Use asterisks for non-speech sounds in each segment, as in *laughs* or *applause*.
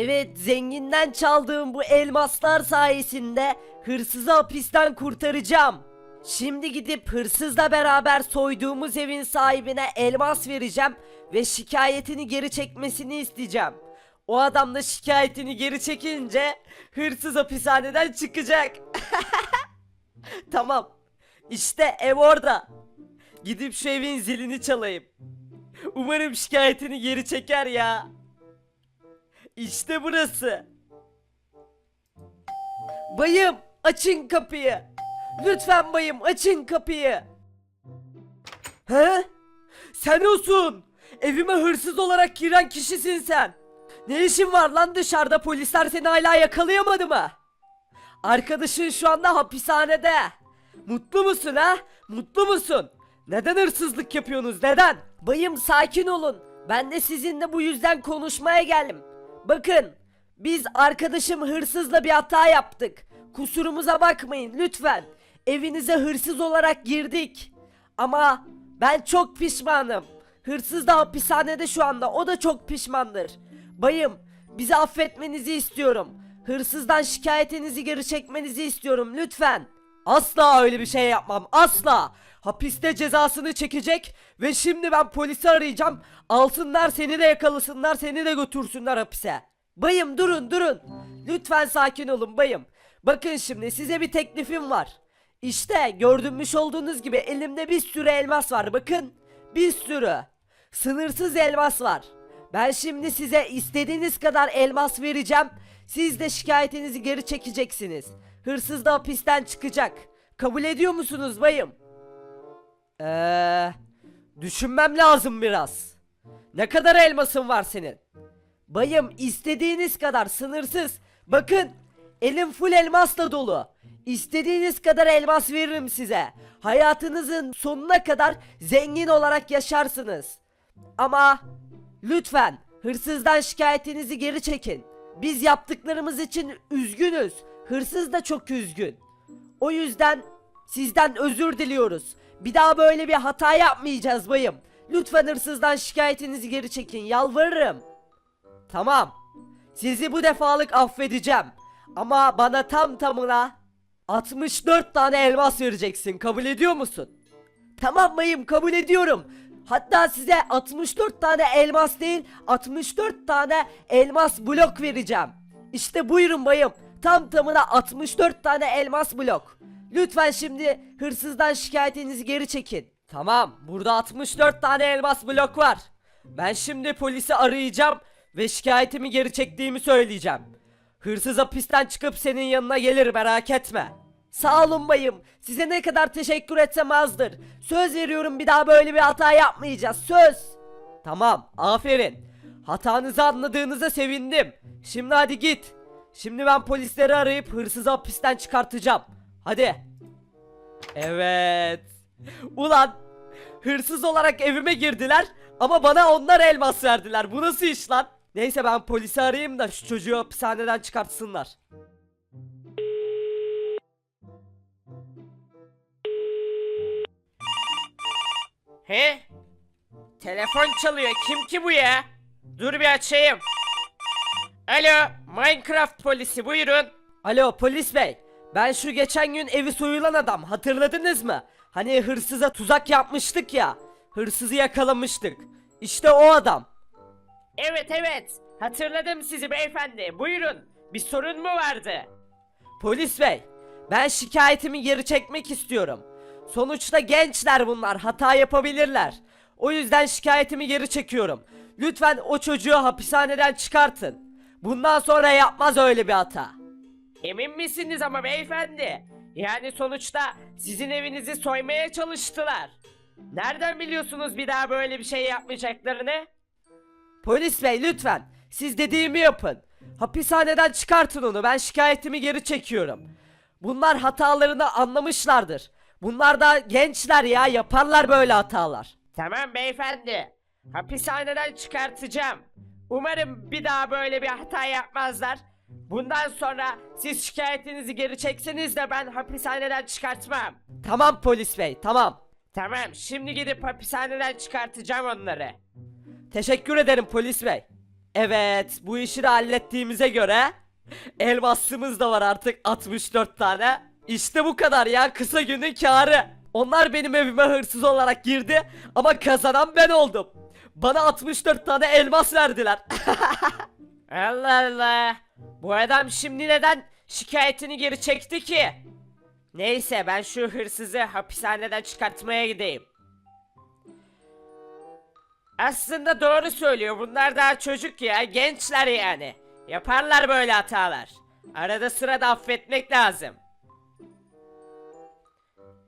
Evet zenginden çaldığım bu elmaslar sayesinde hırsızı hapisten kurtaracağım. Şimdi gidip hırsızla beraber soyduğumuz evin sahibine elmas vereceğim ve şikayetini geri çekmesini isteyeceğim. O adam da şikayetini geri çekince hırsız hapishaneden çıkacak. *laughs* tamam. İşte ev orada. Gidip şu evin zilini çalayım. Umarım şikayetini geri çeker ya. İşte burası. Bayım açın kapıyı. Lütfen bayım açın kapıyı. He? Sen olsun. Evime hırsız olarak giren kişisin sen. Ne işin var lan dışarıda polisler seni hala yakalayamadı mı? Arkadaşın şu anda hapishanede. Mutlu musun ha? Mutlu musun? Neden hırsızlık yapıyorsunuz neden? Bayım sakin olun. Ben de sizinle bu yüzden konuşmaya geldim. Bakın biz arkadaşım hırsızla bir hata yaptık. Kusurumuza bakmayın lütfen. Evinize hırsız olarak girdik. Ama ben çok pişmanım. Hırsız da hapishanede şu anda. O da çok pişmandır. Bayım, bizi affetmenizi istiyorum. Hırsızdan şikayetinizi geri çekmenizi istiyorum lütfen. Asla öyle bir şey yapmam. Asla. Hapiste cezasını çekecek ve şimdi ben polisi arayacağım. Alsınlar seni de yakalasınlar, seni de götürsünler hapise. Bayım durun durun. Lütfen sakin olun bayım. Bakın şimdi size bir teklifim var. İşte gördürmüş olduğunuz gibi elimde bir sürü elmas var bakın. Bir sürü. Sınırsız elmas var. Ben şimdi size istediğiniz kadar elmas vereceğim. Siz de şikayetinizi geri çekeceksiniz. Hırsız da hapisten çıkacak. Kabul ediyor musunuz bayım? Eee... Düşünmem lazım biraz. Ne kadar elmasın var senin? Bayım istediğiniz kadar sınırsız. Bakın elim full elmasla dolu. İstediğiniz kadar elmas veririm size. Hayatınızın sonuna kadar zengin olarak yaşarsınız. Ama lütfen hırsızdan şikayetinizi geri çekin. Biz yaptıklarımız için üzgünüz. Hırsız da çok üzgün. O yüzden sizden özür diliyoruz. Bir daha böyle bir hata yapmayacağız bayım. Lütfen hırsızdan şikayetinizi geri çekin yalvarırım. Tamam. Sizi bu defalık affedeceğim. Ama bana tam tamına 64 tane elmas vereceksin. Kabul ediyor musun? Tamam bayım kabul ediyorum. Hatta size 64 tane elmas değil 64 tane elmas blok vereceğim. İşte buyurun bayım. Tam tamına 64 tane elmas blok. Lütfen şimdi hırsızdan şikayetinizi geri çekin. Tamam burada 64 tane elmas blok var. Ben şimdi polisi arayacağım ve şikayetimi geri çektiğimi söyleyeceğim. Hırsız hapisten çıkıp senin yanına gelir merak etme. Sağ olun bayım. Size ne kadar teşekkür etsem azdır. Söz veriyorum bir daha böyle bir hata yapmayacağız. Söz. Tamam, aferin. Hatanızı anladığınıza sevindim. Şimdi hadi git. Şimdi ben polisleri arayıp hırsızı hapisten çıkartacağım. Hadi. Evet. Ulan hırsız olarak evime girdiler ama bana onlar elmas verdiler. Bu nasıl iş lan? Neyse ben polisi arayayım da şu çocuğu hapishaneden çıkartsınlar. He? Telefon çalıyor. Kim ki bu ya? Dur bir açayım. Alo, Minecraft polisi buyurun. Alo polis bey. Ben şu geçen gün evi soyulan adam hatırladınız mı? Hani hırsıza tuzak yapmıştık ya. Hırsızı yakalamıştık. İşte o adam. Evet evet. Hatırladım sizi beyefendi. Buyurun. Bir sorun mu vardı? Polis bey. Ben şikayetimi geri çekmek istiyorum. Sonuçta gençler bunlar hata yapabilirler. O yüzden şikayetimi geri çekiyorum. Lütfen o çocuğu hapishaneden çıkartın. Bundan sonra yapmaz öyle bir hata. Emin misiniz ama beyefendi? Yani sonuçta sizin evinizi soymaya çalıştılar. Nereden biliyorsunuz bir daha böyle bir şey yapmayacaklarını? Polis bey lütfen siz dediğimi yapın. Hapishaneden çıkartın onu ben şikayetimi geri çekiyorum. Bunlar hatalarını anlamışlardır. Bunlar da gençler ya yaparlar böyle hatalar. Tamam beyefendi. Hapishaneden çıkartacağım. Umarım bir daha böyle bir hata yapmazlar. Bundan sonra siz şikayetinizi geri çekseniz de ben hapishaneden çıkartmam. Tamam polis bey tamam. Tamam şimdi gidip hapishaneden çıkartacağım onları. Teşekkür ederim polis bey. Evet, bu işi de hallettiğimize göre elmasımız da var artık 64 tane. İşte bu kadar ya kısa günün karı. Onlar benim evime hırsız olarak girdi ama kazanan ben oldum. Bana 64 tane elmas verdiler. *laughs* Allah Allah. Bu adam şimdi neden şikayetini geri çekti ki? Neyse ben şu hırsızı hapishaneden çıkartmaya gideyim. Aslında doğru söylüyor. Bunlar daha çocuk ya. Gençler yani. Yaparlar böyle hatalar. Arada sırada affetmek lazım.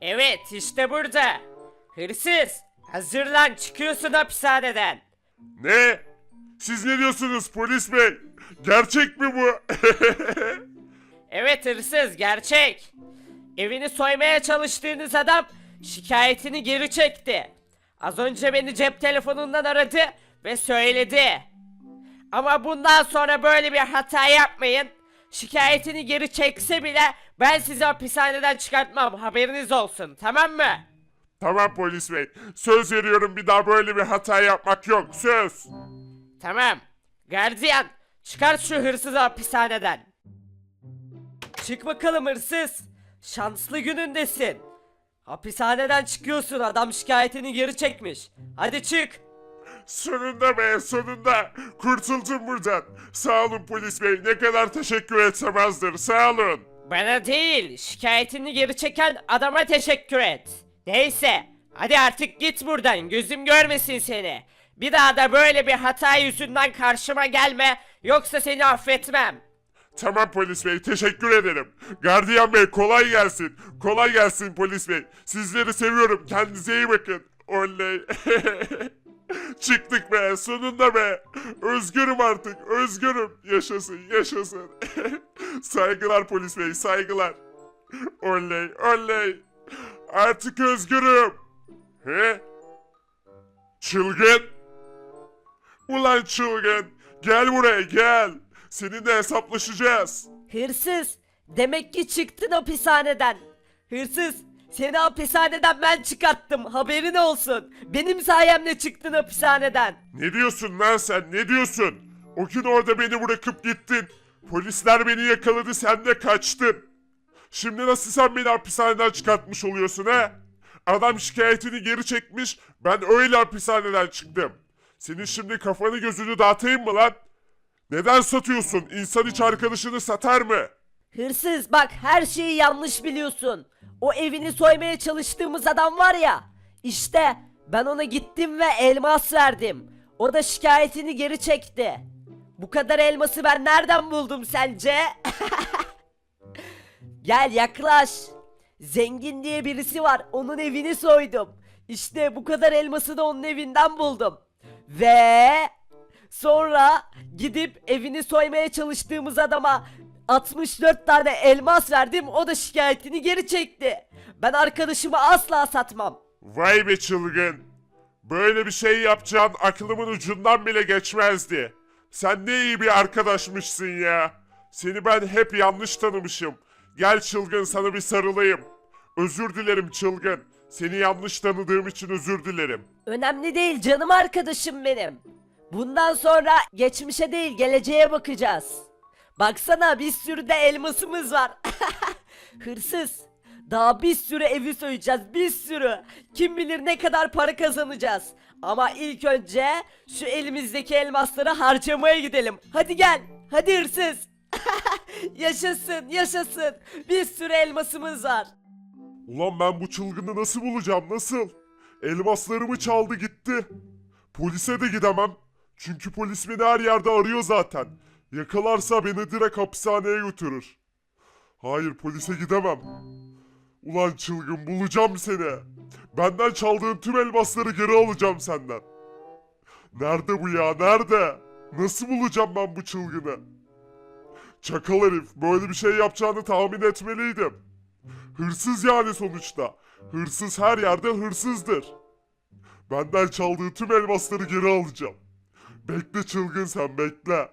Evet işte burada. Hırsız. Hazırlan çıkıyorsun hapishaneden. Ne? Siz ne diyorsunuz polis bey? Gerçek mi bu? *laughs* Evet hırsız gerçek. Evini soymaya çalıştığınız adam şikayetini geri çekti. Az önce beni cep telefonundan aradı ve söyledi. Ama bundan sonra böyle bir hata yapmayın. Şikayetini geri çekse bile ben sizi hapishaneden çıkartmam haberiniz olsun tamam mı? Tamam polis bey. Söz veriyorum bir daha böyle bir hata yapmak yok. Söz. Tamam. Gardiyan çıkart şu hırsızı hapishaneden. Çık bakalım hırsız. Şanslı günündesin. Hapishaneden çıkıyorsun adam şikayetini geri çekmiş. Hadi çık. Sonunda be sonunda. Kurtuldum buradan. Sağ olun polis bey. Ne kadar teşekkür etsem azdır. Sağ olun. Bana değil, şikayetini geri çeken adama teşekkür et. Neyse, hadi artık git buradan, gözüm görmesin seni. Bir daha da böyle bir hata yüzünden karşıma gelme, yoksa seni affetmem. Tamam polis bey teşekkür ederim. Gardiyan bey kolay gelsin. Kolay gelsin polis bey. Sizleri seviyorum. Kendinize iyi bakın. Oley. *laughs* Çıktık be sonunda be. Özgürüm artık özgürüm. Yaşasın yaşasın. *laughs* saygılar polis bey saygılar. Oley oley. Artık özgürüm. He? Çılgın. Ulan çılgın. Gel buraya gel. Seninle hesaplaşacağız. Hırsız. Demek ki çıktın hapishaneden. Hırsız. Seni hapishaneden ben çıkarttım. Haberin olsun. Benim sayemde çıktın hapishaneden. Ne diyorsun lan sen ne diyorsun? O gün orada beni bırakıp gittin. Polisler beni yakaladı sen de kaçtın. Şimdi nasıl sen beni hapishaneden çıkartmış oluyorsun ha? Adam şikayetini geri çekmiş ben öyle hapishaneden çıktım. Senin şimdi kafanı gözünü dağıtayım mı lan? Neden satıyorsun? İnsan hiç arkadaşını satar mı? Hırsız bak her şeyi yanlış biliyorsun. O evini soymaya çalıştığımız adam var ya. İşte ben ona gittim ve elmas verdim. O da şikayetini geri çekti. Bu kadar elması ben nereden buldum sence? *laughs* Gel yaklaş. Zengin diye birisi var. Onun evini soydum. İşte bu kadar elması da onun evinden buldum. Ve sonra gidip evini soymaya çalıştığımız adama 64 tane elmas verdim. O da şikayetini geri çekti. Ben arkadaşımı asla satmam. Vay be çılgın. Böyle bir şey yapacağın aklımın ucundan bile geçmezdi. Sen ne iyi bir arkadaşmışsın ya. Seni ben hep yanlış tanımışım. Gel çılgın sana bir sarılayım. Özür dilerim çılgın. Seni yanlış tanıdığım için özür dilerim. Önemli değil canım arkadaşım benim. Bundan sonra geçmişe değil geleceğe bakacağız. Baksana bir sürü de elmasımız var. *laughs* Hırsız. Daha bir sürü evi soyacağız bir sürü. Kim bilir ne kadar para kazanacağız. Ama ilk önce şu elimizdeki elmasları harcamaya gidelim. Hadi gel. Hadi hırsız. *laughs* yaşasın yaşasın. Bir sürü elmasımız var. Ulan ben bu çılgını nasıl bulacağım nasıl? Elmaslarımı çaldı gitti. Polise de gidemem. Çünkü polis beni her yerde arıyor zaten. Yakalarsa beni direkt hapishaneye götürür. Hayır polise gidemem. Ulan çılgın bulacağım seni. Benden çaldığın tüm elmasları geri alacağım senden. Nerede bu ya nerede? Nasıl bulacağım ben bu çılgını? Çakal herif böyle bir şey yapacağını tahmin etmeliydim. Hırsız yani sonuçta. Hırsız her yerde hırsızdır. Benden çaldığı tüm elmasları geri alacağım. Bekle çılgın sen bekle.